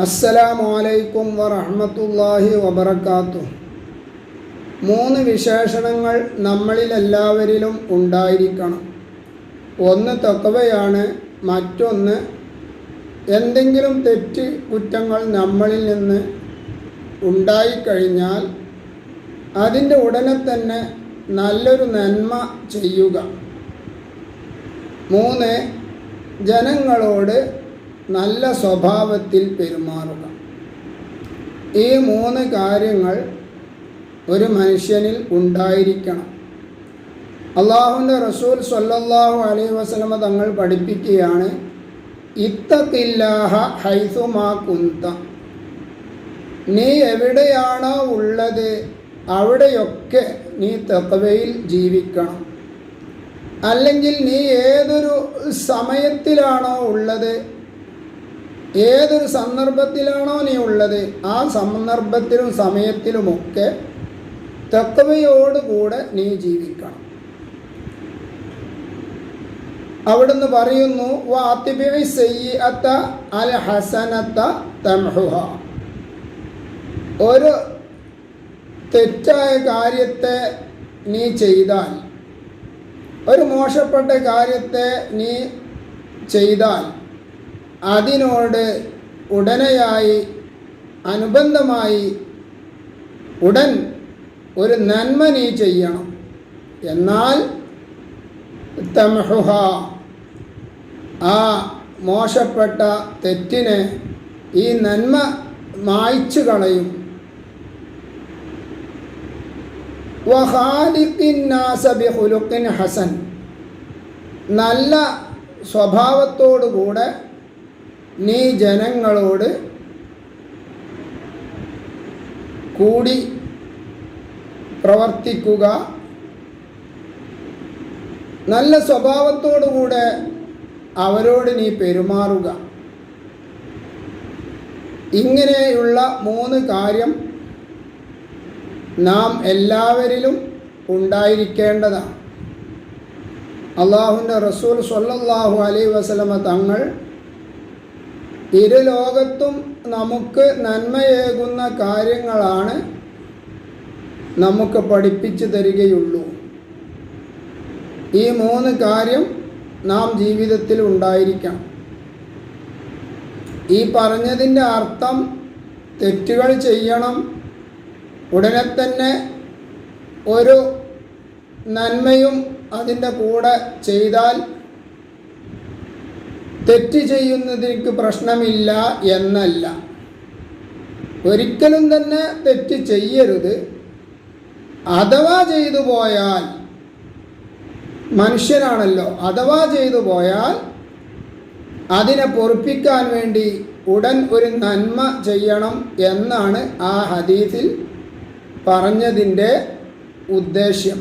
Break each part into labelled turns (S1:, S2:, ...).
S1: അസ്സലാമു അലൈക്കും വറഹ്മത്തുള്ളാഹി വബറകാതുഹു. മൂന്ന് വിശേഷണങ്ങൾ നമ്മളിൽ എല്ലാവരിലും ഉണ്ടായിരിക്കണം. ഒന്ന് തക്കവയാണ് മറ്റൊന്ന് എന്തെങ്കിലും തെറ്റ് കുറ്റങ്ങൾ നമ്മളിൽ നിന്ന് ഉണ്ടായിക്കഴിഞ്ഞാൽ അതിന്റെ ഉടനെ തന്നെ നല്ലൊരു നന്മ ചെയ്യുക. മൂന്ന് ജനങ്ങളോട് നല്ല സ്വഭാവത്തിൽ പെരുമാറുക. ഈ മൂന്ന് കാര്യങ്ങൾ ഒരു മനുഷ്യനിൽ ഉണ്ടായിരിക്കണം. അള്ളാഹുവിന്റെ റസൂൽ സല്ലല്ലാഹു അലൈഹി വസല്ലമ തങ്ങൾ പഠിപ്പിക്കുകയാണ് ഇത്തത്തില്ലാഹ ഹൈസുമാ കുന്ത. നീ എവിടെയാണോ ഉള്ളത് അവിടെയൊക്കെ നീ തക്കവയിൽ ജീവിക്കണം. അല്ലെങ്കിൽ നീ ഏതൊരു സമയത്തിലാണോ ഉള്ളത് ഏതൊരു സന്ദർഭത്തിലാണോ നീ ഉള്ളത് ആ സന്ദർഭത്തിലും സമയത്തിലുമൊക്കെ തക്കവയോടുകൂടെ നീ ജീവിക്കണം. അവിടുന്ന് പറയുന്നു അൽ തംഹുഹ. ഒരു തെറ്റായ കാര്യത്തെ നീ ചെയ്താൽ ഒരു മോശപ്പെട്ട കാര്യത്തെ നീ ചെയ്താൽ അതിനോട് ഉടനെയായി അനുബന്ധമായി ഉടൻ ഒരു നന്മ നീ ചെയ്യണം. എന്നാൽ തമഹുഹ ആ മോശപ്പെട്ട തെറ്റിനെ ഈ നന്മ മായ്ച്ചു കളയും. ഹസൻ. നല്ല സ്വഭാവത്തോടുകൂടെ നീ ജനങ്ങളോട് കൂടി പ്രവർത്തിക്കുക. നല്ല സ്വഭാവത്തോടുകൂടെ അവരോട് നീ പെരുമാറുക. ഇങ്ങനെയുള്ള മൂന്ന് കാര്യം നാം എല്ലാവരിലും ഉണ്ടായിരിക്കേണ്ടതാണ്. അള്ളാഹുവിന്റെ റസൂൽ സൊല്ലാഹു അലൈ വസലമ തങ്ങൾ ഇരു ലോകത്തും നമുക്ക് നന്മയേകുന്ന കാര്യങ്ങളാണ് നമുക്ക് പഠിപ്പിച്ചു തരികയുള്ളൂ. ഈ മൂന്ന് കാര്യം നാം ജീവിതത്തിൽ ഉണ്ടായിരിക്കണം. ഈ പറഞ്ഞതിന്റെ അർത്ഥം തെറ്റുകൾ ചെയ്യണം. ഉടനെ തന്നെ ഒരു നന്മയും അതിന്റെ കൂടെ ചെയ്താൽ തെറ്റ് ചെയ്യുന്നതിന് പ്രശ്നമില്ല എന്നല്ല. ഒരിക്കലും തന്നെ തെറ്റ് ചെയ്യരുത്. അഥവാ ചെയ്തു പോയാൽ മനുഷ്യനാണല്ലോ. അഥവാ ചെയ്തു പോയാൽ അതിനെ പൊറുപ്പിക്കാൻ വേണ്ടി ഉടൻ ഒരു നന്മ ചെയ്യണം എന്നാണ് ആ ഹദീസിൽ പറഞ്ഞതിന്റെ ഉദ്ദേശ്യം.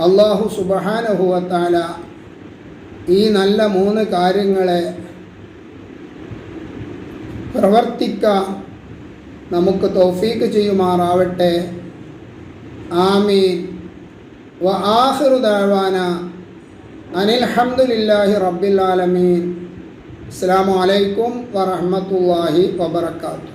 S1: അള്ളാഹു സുബഹാനഹുവത്താല ഈ നല്ല മൂന്ന് കാര്യങ്ങളെ പ്രവർത്തിക്കാൻ നമുക്ക് തൗഫീക്ക് ചെയ്യുമാറാവട്ടെ. ആമീൻ. വ ആഹ്റു താഴ്വാന അനിൽഹമുല്ലാഹി റബ്ബിൽ ആലമീൻ. അസ്സലാമു അലൈക്കും വറഹ്മത്തുള്ളാഹി വബറകാതുഹു.